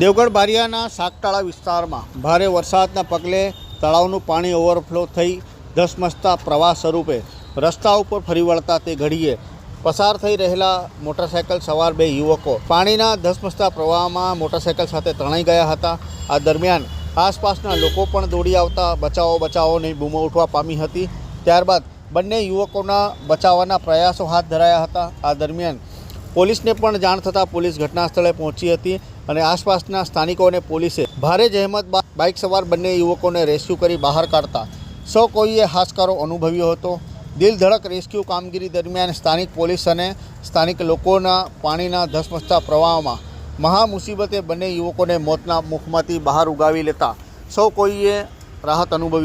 દેવગઢ બારિયાના સાકટાળા વિસ્તારમાં ભારે વરસાદના પગલે તળાવનું પાણી ઓવરફ્લો થઈ ધસમસતા પ્રવાહ સ્વરૂપે રસ્તા ઉપર ફરી વળતા તે ઘડીએ પસાર થઈ રહેલા મોટરસાયકલ સવાર બે યુવકો પાણીના ધસમસતા પ્રવાહમાં મોટરસાયકલ સાથે તણાઈ ગયા હતા. આ દરમિયાન આસપાસના લોકો પણ દોડી આવતા બચાવો બચાવોની બૂમો ઉઠવા પામી હતી. ત્યારબાદ બંને યુવકોના બચાવવાના પ્રયાસો હાથ ધરાયા હતા. આ દરમિયાન પોલીસને પણ જાણ થતાં પોલીસ ઘટના સ્થળે પહોંચી હતી અને આસપાસના સ્થાનિકોને પોલીસે ભારે જહેમત બાદ બાઇક સવાર બંને યુવકોને રેસ્ક્યુ કરી બહાર કાઢતા સૌ કોઈએ હાશકારો અનુભવ્યો હતો. દિલ ધડક રેસ્ક્યુ કામગીરી દરમિયાન સ્થાનિક પોલીસ અને સ્થાનિક લોકોના પાણીના ધસમસતા પ્રવાહમાં મહા મુસીબતે બંને યુવકોને મોતના મુખમાંથી બહાર ઉગાવી લેતા સૌ કોઈએ રાહત અનુભવી